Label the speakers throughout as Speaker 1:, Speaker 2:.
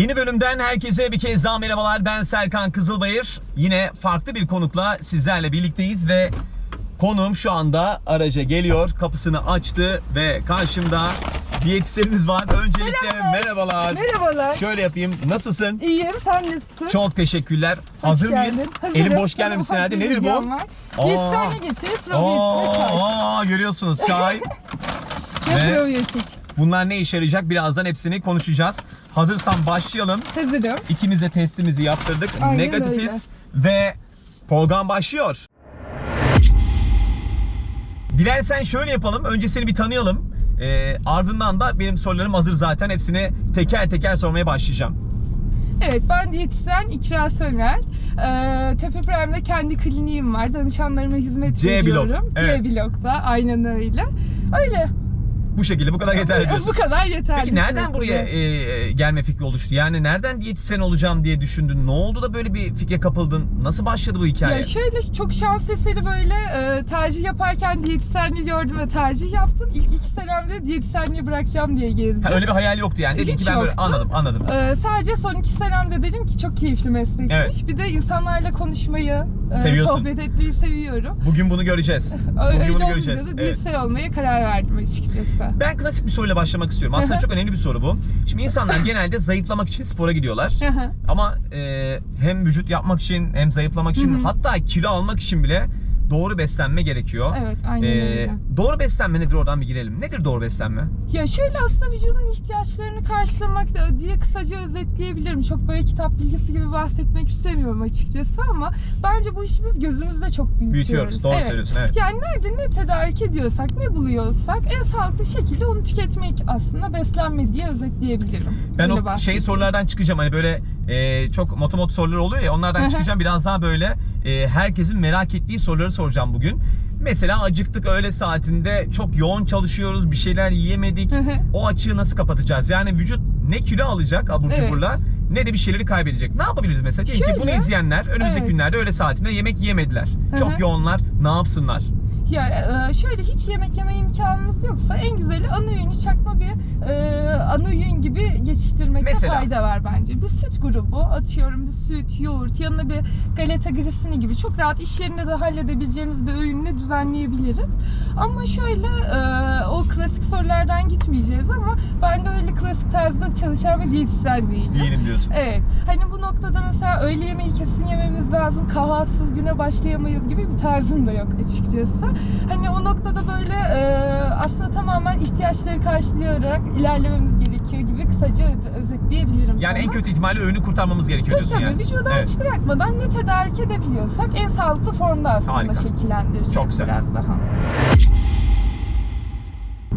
Speaker 1: Yeni bölümden herkese bir kez daha merhabalar. Ben Serkan Kızılbayır. Yine farklı bir konukla sizlerle birlikteyiz ve konuğum şu anda araca geliyor. Kapısını açtı ve karşımda diyetisyenimiz var. Öncelikle
Speaker 2: Selamlar.
Speaker 1: merhabalar.
Speaker 2: Merhabalar.
Speaker 1: Şöyle yapayım. Nasılsın?
Speaker 2: İyiyim, sen nasılsın?
Speaker 1: Çok teşekkürler. Hazır mıyız?
Speaker 2: geldin. Hazırım.
Speaker 1: Elim boş
Speaker 2: Sana
Speaker 1: gelmemişsin
Speaker 2: ufak
Speaker 1: herhalde.
Speaker 2: bir
Speaker 1: Nedir bu?
Speaker 2: videom var.
Speaker 1: Aa.
Speaker 2: Diyetisyenle getir, probiyotik ve çay.
Speaker 1: Aa, görüyorsunuz çay.
Speaker 2: Ve
Speaker 1: ve-
Speaker 2: probiyotik.
Speaker 1: Bunlar ne işe yarayacak? Birazdan hepsini konuşacağız. Hazırsan başlayalım.
Speaker 2: Hazırım.
Speaker 1: İkimiz de testimizi yaptırdık.
Speaker 2: Aynen
Speaker 1: Negatifiz ve program başlıyor. Dilersen şöyle yapalım. Önce seni bir tanıyalım. Ee, ardından da benim sorularım hazır zaten. Hepsini teker teker sormaya başlayacağım.
Speaker 2: Evet, ben diyetisyen İkra Söner. Ee, Tepe Prime'de kendi kliniğim var. Danışanlarıma hizmet
Speaker 1: C blok,
Speaker 2: veriyorum.
Speaker 1: evet.
Speaker 2: C blokta, aynen öyle. Öyle.
Speaker 1: Bu şekilde bu kadar yeterli diyorsun.
Speaker 2: Bu kadar yeterli.
Speaker 1: Peki nereden buraya e, gelme fikri oluştu? Yani nereden diyetisyen olacağım diye düşündün? Ne oldu da böyle bir fikre kapıldın? Nasıl başladı bu hikaye?
Speaker 2: Ya şöyle çok şans eseri böyle e, tercih yaparken diyetisyenliği gördüm ve tercih yaptım. İlk iki senemde diyetisyenliği bırakacağım diye gezdim.
Speaker 1: Ha, öyle bir hayal yoktu yani. Dedin
Speaker 2: Hiç
Speaker 1: ki ben böyle
Speaker 2: yoktu.
Speaker 1: anladım anladım.
Speaker 2: Ee, sadece son iki senemde dedim ki çok keyifli meslekmiş.
Speaker 1: Evet.
Speaker 2: Bir de insanlarla konuşmayı, e,
Speaker 1: Seviyorsun.
Speaker 2: sohbet etmeyi seviyorum.
Speaker 1: Bugün bunu göreceğiz.
Speaker 2: Öyle
Speaker 1: Bugün bunu
Speaker 2: olunca
Speaker 1: göreceğiz.
Speaker 2: da
Speaker 1: Evet.
Speaker 2: diyetisyen olmaya karar verdim açıkçası.
Speaker 1: Ben klasik bir soruyla başlamak istiyorum. Aslında çok önemli bir soru bu. Şimdi insanlar genelde zayıflamak için spora gidiyorlar. Ama e, hem vücut yapmak için hem zayıflamak için hatta kilo almak için bile doğru beslenme gerekiyor.
Speaker 2: evet, aynen
Speaker 1: E,
Speaker 2: öyle.
Speaker 1: doğru beslenme nedir oradan bir girelim. Nedir doğru beslenme?
Speaker 2: Ya şöyle aslında vücudun ihtiyaçlarını karşılamak diye kısaca özetleyebilirim. Çok böyle kitap bilgisi gibi bahsetmek istemiyorum açıkçası ama bence bu işi biz gözümüzde çok büyütüyoruz.
Speaker 1: Büyütüyoruz. Doğru
Speaker 2: Evet.
Speaker 1: söylüyorsun. Evet.
Speaker 2: Yani nerede ne tedarik ediyorsak, ne buluyorsak en sağlıklı şekilde onu tüketmek aslında beslenme diye özetleyebilirim.
Speaker 1: Ben
Speaker 2: Öyle
Speaker 1: o şey sorulardan çıkacağım. Hani böyle e, çok motomot sorular oluyor ya onlardan çıkacağım. Biraz daha böyle e, herkesin merak ettiği soruları soracağım bugün. Mesela acıktık öğle saatinde çok yoğun çalışıyoruz bir şeyler yiyemedik.
Speaker 2: Hı hı.
Speaker 1: o açığı nasıl kapatacağız? Yani vücut ne kilo alacak abur
Speaker 2: Evet.
Speaker 1: cuburla ne de bir şeyleri kaybedecek. Ne yapabiliriz mesela? Diyelim ki
Speaker 2: Şöyle,
Speaker 1: bunu izleyenler önümüzdeki
Speaker 2: evet.
Speaker 1: günlerde öğle saatinde yemek yemediler. Çok yoğunlar. Ne yapsınlar?
Speaker 2: Ya e, şöyle hiç yemek yeme imkanımız yoksa en güzeli ana öğünü çakma bir e, ana öğün gibi geçiştirmekte
Speaker 1: Mesela?
Speaker 2: fayda var bence. Bir süt grubu atıyorum bir süt, yoğurt yanına bir galeta grisini gibi çok rahat iş yerinde de halledebileceğimiz bir öğünle düzenleyebiliriz. Ama şöyle e, o klasik sorulardan gitmeyeceğiz ama ben de öyle klasik tarzda çalışan bir diyetisyen değilim.
Speaker 1: Diyelim diyorsun.
Speaker 2: Evet. Hani bu noktada mesela öğle yemeği kesin yememiz lazım. Kahvaltısız güne başlayamayız gibi bir tarzım da yok açıkçası. Hani o noktada böyle e, aslında tamamen ihtiyaçları karşılayarak ilerlememiz gerekiyor gibi kısaca özetleyebilirim
Speaker 1: Yani en
Speaker 2: sana.
Speaker 1: kötü ihtimalle öğünü kurtarmamız gerekiyor
Speaker 2: Tabii
Speaker 1: diyorsun
Speaker 2: tabii
Speaker 1: yani.
Speaker 2: vücudu
Speaker 1: Evet.
Speaker 2: aç bırakmadan ne tedarik edebiliyorsak en sağlıklı formda aslında
Speaker 1: Harika.
Speaker 2: şekillendireceğiz
Speaker 1: Çok güzel.
Speaker 2: biraz daha.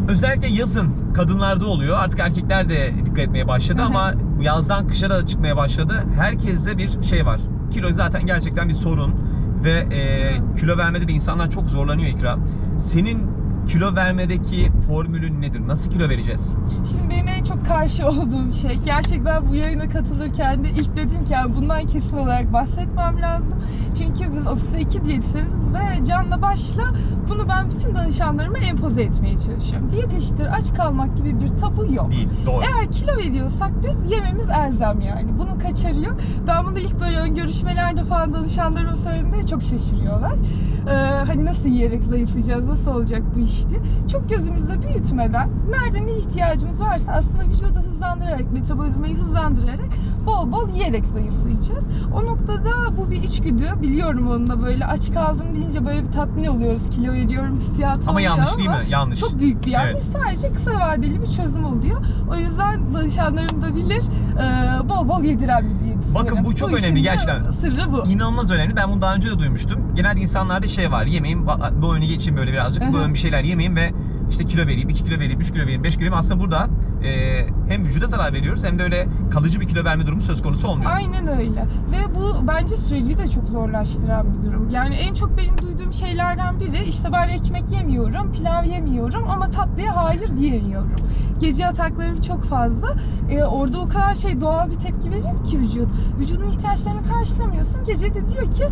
Speaker 1: Özellikle yazın kadınlarda oluyor. Artık erkekler de dikkat etmeye başladı
Speaker 2: Hı hı.
Speaker 1: ama yazdan kışa da çıkmaya başladı. Herkeste bir şey var. Kilo zaten gerçekten bir sorun ve e, kilo vermede de insanlar çok zorlanıyor ikra. Senin kilo vermedeki formülün nedir? Nasıl kilo vereceğiz?
Speaker 2: Şimdi benim en çok karşı olduğum şey gerçekten bu yayına katılırken de ilk dedim ki yani bundan kesin olarak bahsetmem lazım. Çünkü biz ofiste iki diyetisyeniz ve canla başla bunu ben bütün danışanlarıma empoze etmeye çalışıyorum. Diyet eşittir aç kalmak gibi bir tabu yok.
Speaker 1: Değil. Doğru.
Speaker 2: Eğer kilo veriyorsak biz yememiz elzem yani. Bunun kaçarı yok. Ben bunu ilk böyle ön görüşmelerde falan danışanlarıma söylediğimde çok şaşırıyorlar. Ee, hani nasıl yiyerek zayıflayacağız, nasıl olacak bu işti. Çok gözümüzde büyütmeden nerede ne ihtiyacımız varsa aslında vücudu hızlandırarak, metabolizmayı hızlandırarak bol bol yiyerek zayıflayacağız. O noktada bu bir içgüdü. Biliyorum onu da böyle aç kaldım deyince böyle bir tatmin oluyoruz. Kilo veriyorum hissiyatı
Speaker 1: Ama yanlış değil
Speaker 2: ama
Speaker 1: mi? Yanlış.
Speaker 2: çok büyük bir yanlış.
Speaker 1: Evet.
Speaker 2: Sadece kısa vadeli bir çözüm oluyor. O yüzden danışanlarım da bilir e, bol bol yediren bir diyetisyenim.
Speaker 1: Bakın bu çok
Speaker 2: işin
Speaker 1: önemli gerçekten.
Speaker 2: Sırrı bu.
Speaker 1: İnanılmaz önemli. Ben bunu daha önce de duymuştum. Genelde insanlarda şey var. Yemeyin bu öğünü geçeyim böyle birazcık. Bu öğün bir şeyler yemeyeyim ve işte kilo vereyim, 2 kilo vereyim, 3 kilo vereyim, 5 kilo vereyim. Aslında burada e, hem vücuda zarar veriyoruz hem de öyle kalıcı bir kilo verme durumu söz konusu olmuyor.
Speaker 2: Aynen öyle. Ve bu bence süreci de çok zorlaştıran bir durum. Yani en çok benim duyduğum şeylerden biri işte ben ekmek yemiyorum, pilav yemiyorum ama tatlıya hayır diyemiyorum. Gece ataklarım çok fazla. Ee, orada o kadar şey doğal bir tepki veriyor ki vücut. Vücudun ihtiyaçlarını karşılamıyorsun. Gece de diyor ki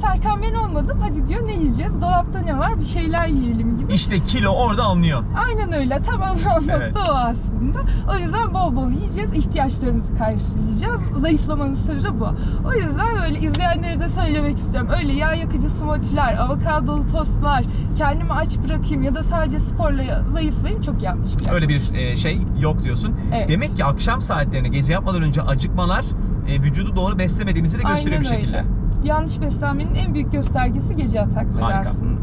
Speaker 2: Serkan ben olmadım hadi diyor ne yiyeceğiz? Dolapta ne var? Bir şeyler yiyelim gibi.
Speaker 1: İşte kilo orada alınıyor.
Speaker 2: Aynen öyle. Tam nokta
Speaker 1: Evet.
Speaker 2: o aslında. O yüzden bol bol yiyeceğiz. ihtiyaçlarımızı karşılayacağız. Zayıflamanın sırrı bu. O yüzden böyle izleyenlere de söylemek istiyorum. Öyle yağ yakıcı smoothie'ler, avokadolu tostlar, kendimi aç bırakayım ya da sadece sporla zayıflayayım çok yanlış bir
Speaker 1: Öyle
Speaker 2: yaklaşım.
Speaker 1: bir e, şey yok diyorsun.
Speaker 2: Evet.
Speaker 1: Demek ki akşam saatlerine gece yapmadan önce acıkmalar e, vücudu doğru beslemediğimizi de gösteriyor bir
Speaker 2: Aynen
Speaker 1: şekilde.
Speaker 2: öyle. Yanlış beslenmenin en büyük göstergesi gece atakları
Speaker 1: Harika.
Speaker 2: aslında.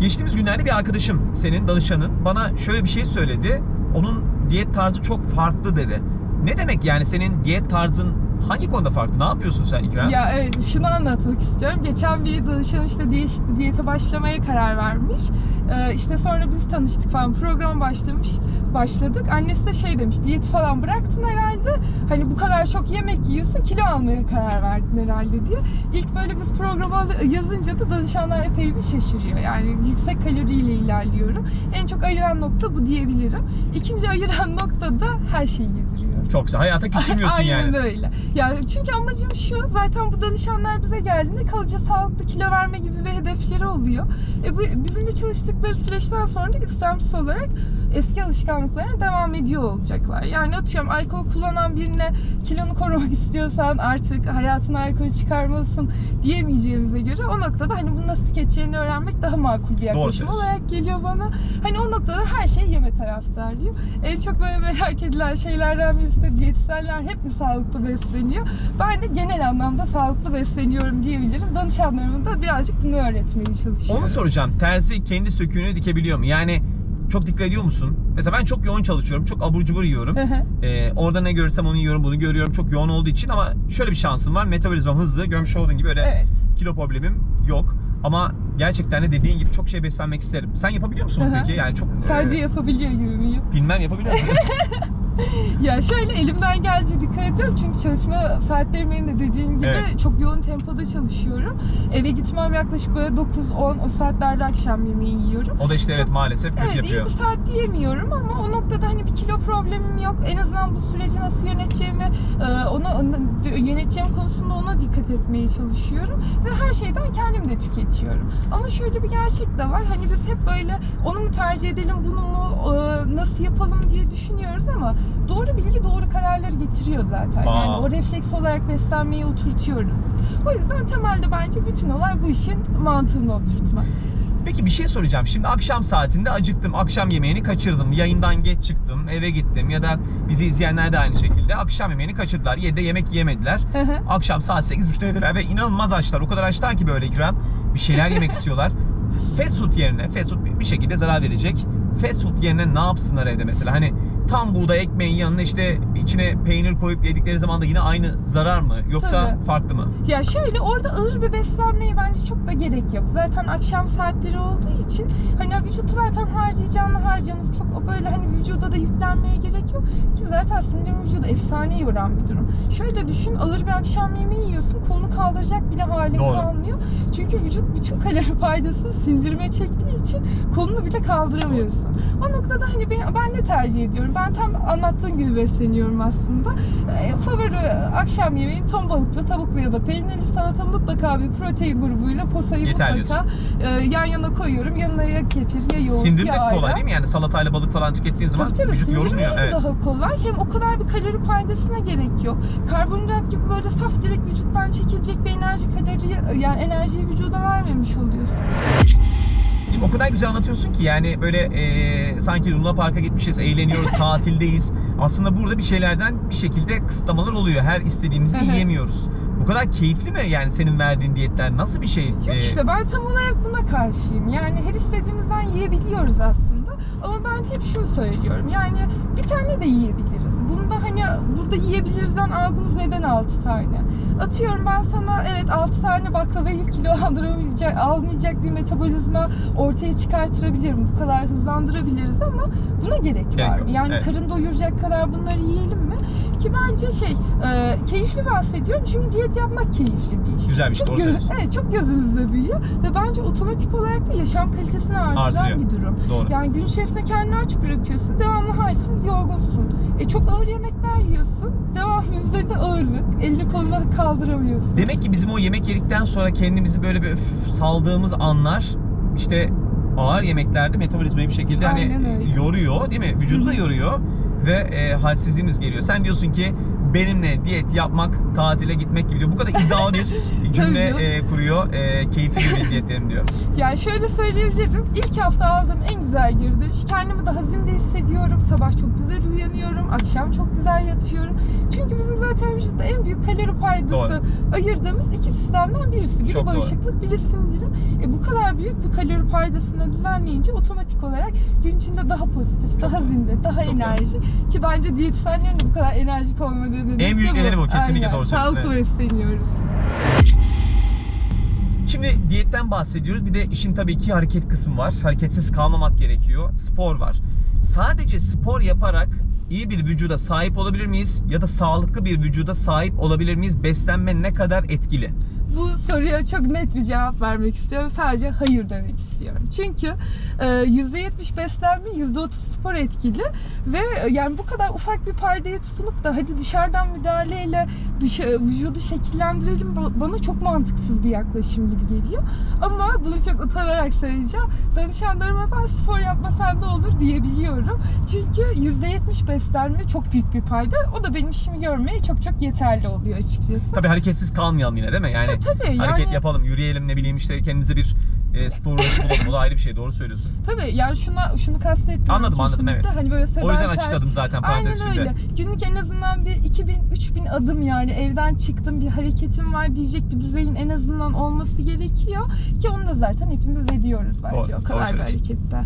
Speaker 1: Geçtiğimiz günlerde bir arkadaşım senin danışanın bana şöyle bir şey söyledi. Onun diyet tarzı çok farklı dedi. Ne demek yani senin diyet tarzın hangi konuda farklı? Ne yapıyorsun sen İkram?
Speaker 2: Ya evet şunu anlatmak istiyorum. Geçen bir danışanım işte diyet, diyete başlamaya karar vermiş. Ee, işte sonra biz tanıştık falan program başlamış. Başladık. Annesi de şey demiş diyeti falan bıraktın herhalde. Hani bu kadar çok yemek yiyorsun kilo almaya karar verdin herhalde diye. İlk böyle biz programı al- yazınca da danışanlar epey bir şaşırıyor. Yani yüksek kaloriyle ilerliyorum. En çok ayıran nokta bu diyebilirim. İkinci ayıran nokta da her şeyi yediriyorum.
Speaker 1: Çok güzel. Hayata küsmüyorsun
Speaker 2: Aynen
Speaker 1: yani.
Speaker 2: öyle. Yani çünkü amacım şu, zaten bu danışanlar bize geldiğinde kalıcı sağlıklı kilo verme gibi bir hedefleri oluyor. E bu bizimle çalıştıkları süreçten sonra da istemsiz olarak eski alışkanlıklarına devam ediyor olacaklar. Yani atıyorum alkol kullanan birine kilonu korumak istiyorsan artık hayatına alkol çıkarmalısın diyemeyeceğimize göre o noktada hani bunu nasıl tüketeceğini öğrenmek daha makul bir yaklaşım olarak geliyor bana. Hani o noktada her şey yeme taraftarıyım. En çok böyle merak edilen şeylerden birisi de diyetisyenler hep mi sağlıklı besleniyor? Ben de genel anlamda sağlıklı besleniyorum diyebilirim. Danışanlarıma da birazcık bunu öğretmeye çalışıyorum.
Speaker 1: Onu soracağım. Terzi kendi söküğünü dikebiliyor mu? Yani çok dikkat ediyor musun? Mesela ben çok yoğun çalışıyorum. Çok abur cubur yiyorum. Ee, orada ne görürsem onu yiyorum, bunu görüyorum. Çok yoğun olduğu için ama şöyle bir şansım var. Metabolizmam hızlı. Görmüş olduğun gibi öyle
Speaker 2: evet.
Speaker 1: kilo problemim yok. Ama gerçekten de dediğin gibi çok şey beslenmek isterim. Sen yapabiliyor musun peki? Yani çok
Speaker 2: Sadece
Speaker 1: e,
Speaker 2: yapabiliyor gibi miyim?
Speaker 1: bilmem yapabiliyor musun?
Speaker 2: Ya şöyle elimden geldiği dikkat ediyorum çünkü çalışma saatlerim benim de dediğin gibi
Speaker 1: Evet.
Speaker 2: çok yoğun tempoda çalışıyorum. Eve gitmem yaklaşık böyle 9-10 o saatlerde akşam yemeği yiyorum.
Speaker 1: o da işte evet maalesef kötü
Speaker 2: Evet
Speaker 1: yapıyor.
Speaker 2: iyi bir saat diyemiyorum ama o noktada hani bir kilo problemim yok. En azından bu süreci nasıl yöneteceğimi, e, onu onu- yöneteceğim konusunda ona dikkat etmeye çalışıyorum. Ve her şeyden kendim de tüketiyorum. Ama şöyle bir gerçek de var. Hani biz hep böyle onu mu tercih edelim, bunu mu e, nasıl yapalım diye düşünüyoruz ama doğru bilgi doğru kararları getiriyor zaten.
Speaker 1: Aa.
Speaker 2: Yani o refleks olarak beslenmeyi oturtuyoruz. O yüzden temelde bence bütün olay bu işin mantığını oturtmak.
Speaker 1: Peki bir şey soracağım. Şimdi akşam saatinde acıktım. Akşam yemeğini kaçırdım. Yayından geç çıktım. Eve gittim. Ya da bizi izleyenler de aynı şekilde. Akşam yemeğini kaçırdılar. 7'de yemek yemediler. Akşam saat 8.30'da evdeler ve inanılmaz açlar. O kadar açlar ki böyle ikram. Bir şeyler yemek istiyorlar. Fast food yerine, fast food bir- bir şekilde zarar verecek. Fast food yerine ne yapsınlar evde mesela? Hani tam buğday ekmeğin yanına işte içine peynir koyup yedikleri zaman da yine aynı zarar mı? Yoksa
Speaker 2: Tabii.
Speaker 1: farklı mı?
Speaker 2: Ya şöyle orada ağır bir beslenmeye bence çok da gerek yok. Zaten akşam saatleri olduğu için hani vücut zaten harcayacağını harcaması çok o böyle hani vücuda da yüklenmeye gerek yok. Ki zaten sindirim vücudu efsane yoran bir durum. Şöyle düşün ağır bir akşam yemeği yiyorsun kolunu kaldıracak bile halin
Speaker 1: Doğru.
Speaker 2: kalmıyor. Çünkü vücut bütün kalori paydasını sindirime çektiği için kolunu bile kaldıramıyorsun. O noktada hani ben, ben de tercih ediyorum. Ben tam anlattığın gibi besleniyorum aslında. E, favori akşam yemeğim ton balıklı, tavuklu ya da peynirli salata mutlaka bir protein grubuyla posayı
Speaker 1: Yeter
Speaker 2: mutlaka e, yan yana koyuyorum. Yanına ya kefir ya yoğurt
Speaker 1: Sindirim de
Speaker 2: ya
Speaker 1: kolay
Speaker 2: ayran.
Speaker 1: değil mi? Yani salatayla balık falan tükettiğin zaman
Speaker 2: Tabii tabii
Speaker 1: vücut yorulmuyor. Evet.
Speaker 2: Daha kolay hem o kadar bir kalori paydasına gerek yok. Karbonhidrat gibi böyle saf direkt vücuttan çekilecek bir enerji kalori yani enerjiyi vücuda vermemiş oluyorsun.
Speaker 1: Şimdi o kadar güzel anlatıyorsun ki yani böyle e, sanki Luna Park'a gitmişiz, eğleniyoruz, tatildeyiz. Aslında burada bir şeylerden bir şekilde kısıtlamalar oluyor. Her istediğimizi yiyemiyoruz. Bu kadar keyifli mi yani senin verdiğin diyetler? Nasıl bir şey?
Speaker 2: Yok
Speaker 1: E,
Speaker 2: işte ben tam olarak buna karşıyım. Yani her istediğimizden yiyebiliyoruz aslında. Ama ben hep şunu söylüyorum. Yani bir tane de yiyebiliriz. Bunda hani burada yiyebilirizden aldığımız neden 6 tane? Atıyorum ben sana evet 6 tane baklava yiyip kilo aldıramayacak, almayacak bir metabolizma ortaya çıkartırabilirim. Bu kadar hızlandırabiliriz ama buna gerek,
Speaker 1: Gerek
Speaker 2: var mı? Yani
Speaker 1: evet.
Speaker 2: karın doyuracak kadar bunları yiyelim mi? Ki bence şey e, keyifli bahsediyorum çünkü diyet yapmak keyifli bir iş.
Speaker 1: Güzel bir şey,
Speaker 2: Çok
Speaker 1: doğru
Speaker 2: gö-
Speaker 1: söylüyorsun.
Speaker 2: Evet çok gözümüzde büyüyor ve bence otomatik olarak da yaşam kalitesini artıran
Speaker 1: Artırıyor.
Speaker 2: bir durum.
Speaker 1: Doğru.
Speaker 2: Yani gün içerisinde kendini aç bırakıyorsun, devamlı halsiz, yorgunsun. E çok ağır yemekler yiyorsun. Devamlı üzerinde ağırlık. Elini kolunu kaldıramıyorsun.
Speaker 1: Demek ki bizim o yemek yedikten sonra kendimizi böyle bir öf saldığımız anlar işte ağır yemeklerde metabolizmayı bir şekilde
Speaker 2: Aynen
Speaker 1: hani
Speaker 2: öyle.
Speaker 1: yoruyor değil mi? Vücudu da yoruyor ve e, halsizliğimiz geliyor. Sen diyorsun ki benimle diyet yapmak tatile gitmek gibi diyor. Bu kadar iddialı bir cümle e, kuruyor. E, keyifli bir diyetlerim diyor.
Speaker 2: Yani şöyle söyleyebilirim. İlk hafta aldığım en güzel dönüş. Kendimi daha zinde hissediyorum. Sabah çok güzel uyanıyorum. Akşam çok güzel yatıyorum. Çünkü zaten vücutta en büyük kalori paydası
Speaker 1: Doğru.
Speaker 2: ayırdığımız iki sistemden birisi. Biri
Speaker 1: Çok doğru.
Speaker 2: bağışıklık, biri sindirim. E bu kadar büyük bir kalori paydasını düzenleyince otomatik olarak gün içinde daha pozitif, daha zinde, daha
Speaker 1: Çok doğru.
Speaker 2: enerji. Ki bence diyetisyenlerin de bu kadar enerjik olma nedeni
Speaker 1: En büyük
Speaker 2: de
Speaker 1: nedeni bu. Kesinlikle
Speaker 2: Aynen.
Speaker 1: doğru söylüyorsun,
Speaker 2: Sağlıklı besleniyoruz.
Speaker 1: Şimdi diyetten bahsediyoruz. Bir de işin tabii ki hareket kısmı var. Hareketsiz kalmamak gerekiyor. Spor var. Sadece spor yaparak iyi bir vücuda sahip olabilir miyiz? Ya da sağlıklı bir vücuda sahip olabilir miyiz? Beslenme ne kadar etkili?
Speaker 2: Bu soruya çok net bir cevap vermek istiyorum. Sadece hayır demek istiyorum. Çünkü e, %70 beslenme, %30 spor etkili ve e, yani bu kadar ufak bir paydaya tutunup da hadi dışarıdan müdahaleyle dışa, vücudu şekillendirelim ba- bana çok mantıksız bir yaklaşım gibi geliyor. Ama bunu çok utanarak söyleyeceğim. Danışanlarıma ben spor yapmasam da olur diyebiliyorum. Çünkü %70 beslenme çok büyük bir payda. O da benim işimi görmeye çok çok yeterli oluyor açıkçası.
Speaker 1: Tabii hareketsiz kalmayalım yine değil mi? Yani
Speaker 2: Tabii yani
Speaker 1: hareket yapalım, yürüyelim ne bileyim işte kendimize bir e, spor uğraşı bulalım. O da ayrı bir şey. Doğru söylüyorsun.
Speaker 2: Tabii yani şuna şunu kastetmiyorum
Speaker 1: Anladım, anladım, evet.
Speaker 2: Hani böyle
Speaker 1: O yüzden
Speaker 2: sedanter-
Speaker 1: açıkladım zaten parantez
Speaker 2: Aynen öyle. Günlük en azından bir 2000-3000 adım yani evden çıktım bir hareketim var diyecek bir düzeyin en azından olması gerekiyor. Ki onu da zaten hepimiz ediyoruz bence
Speaker 1: Doğru,
Speaker 2: o kadar bir harekette.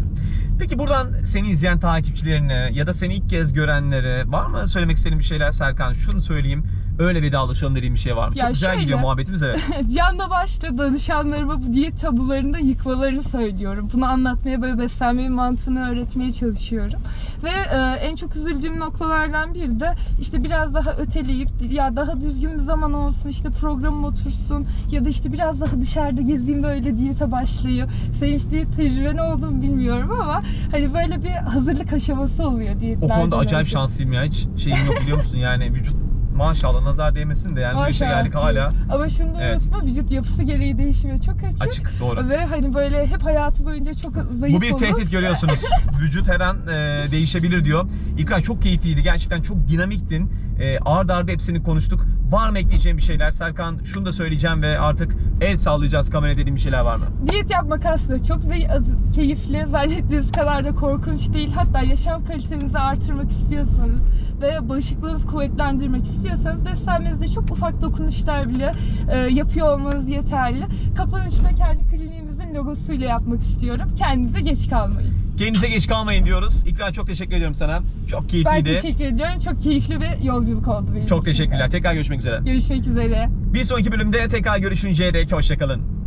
Speaker 1: Peki buradan seni izleyen takipçilerine ya da seni ilk kez görenlere var mı söylemek istediğin bir şeyler Serkan? Şunu söyleyeyim. Öyle vedalaşalım dediğim bir şey var mı?
Speaker 2: Ya
Speaker 1: Çok güzel
Speaker 2: şöyle-
Speaker 1: gidiyor muhabbetimiz evet.
Speaker 2: Canla başla danışanlarıma bu diyet tabularını yıkmalarını söylüyorum. Bunu anlatmaya böyle beslenmenin mantığını öğretmeye çalışıyorum. Ve e, en çok üzüldüğüm noktalardan biri de işte biraz daha öteleyip ya daha düzgün bir zaman olsun işte programım otursun ya da işte biraz daha dışarıda gezeyim böyle diyete başlayayım. Senin hiç diyet tecrüben oldu mu bilmiyorum ama hani böyle bir hazırlık aşaması oluyor
Speaker 1: O
Speaker 2: diyetlerden
Speaker 1: konuda acayip
Speaker 2: önce.
Speaker 1: şanslıyım ya. Hiç şeyim yok biliyor musun? Yani vücut maşallah nazar değmesin de yani bu işe
Speaker 2: Maşallah
Speaker 1: geldik hala
Speaker 2: Ama şunu da
Speaker 1: Evet.
Speaker 2: unutma vücut yapısı gereği değişime çok açık.
Speaker 1: açık doğru.
Speaker 2: Ve hani böyle hep hayatı boyunca çok zayıf
Speaker 1: Bu bir
Speaker 2: olup-
Speaker 1: tehdit görüyorsunuz. Vücut her an e, değişebilir diyor. İlkay çok keyifliydi. Gerçekten çok dinamiktin. E, ard arda hepsini konuştuk. Var mı ekleyeceğim bir şeyler? Serkan şunu da söyleyeceğim ve artık el sallayacağız kamera dediğim bir şeyler var mı?
Speaker 2: Diyet yapmak aslında çok az- keyifli, zannettiğiniz kadar da korkunç değil. Hatta yaşam kalitenizi artırmak istiyorsanız ve bağışıklığınızı kuvvetlendirmek istiyorsanız beslenmenizde çok ufak dokunuşlar bile e, yapıyor olmanız yeterli. Kapanışta kendi kliniğimizin logosuyla yapmak istiyorum. Kendinize geç kalmayın.
Speaker 1: Kendinize geç kalmayın diyoruz. İkra çok teşekkür ediyorum sana. Çok
Speaker 2: Ben
Speaker 1: keyifliydi.
Speaker 2: teşekkür ediyorum. Çok keyifli bir yolculuk oldu benim
Speaker 1: Çok
Speaker 2: için de.
Speaker 1: teşekkürler. Tekrar görüşmek üzere.
Speaker 2: Görüşmek üzere.
Speaker 1: Bir sonraki bölümde tekrar görüşünceye dek hoşçakalın.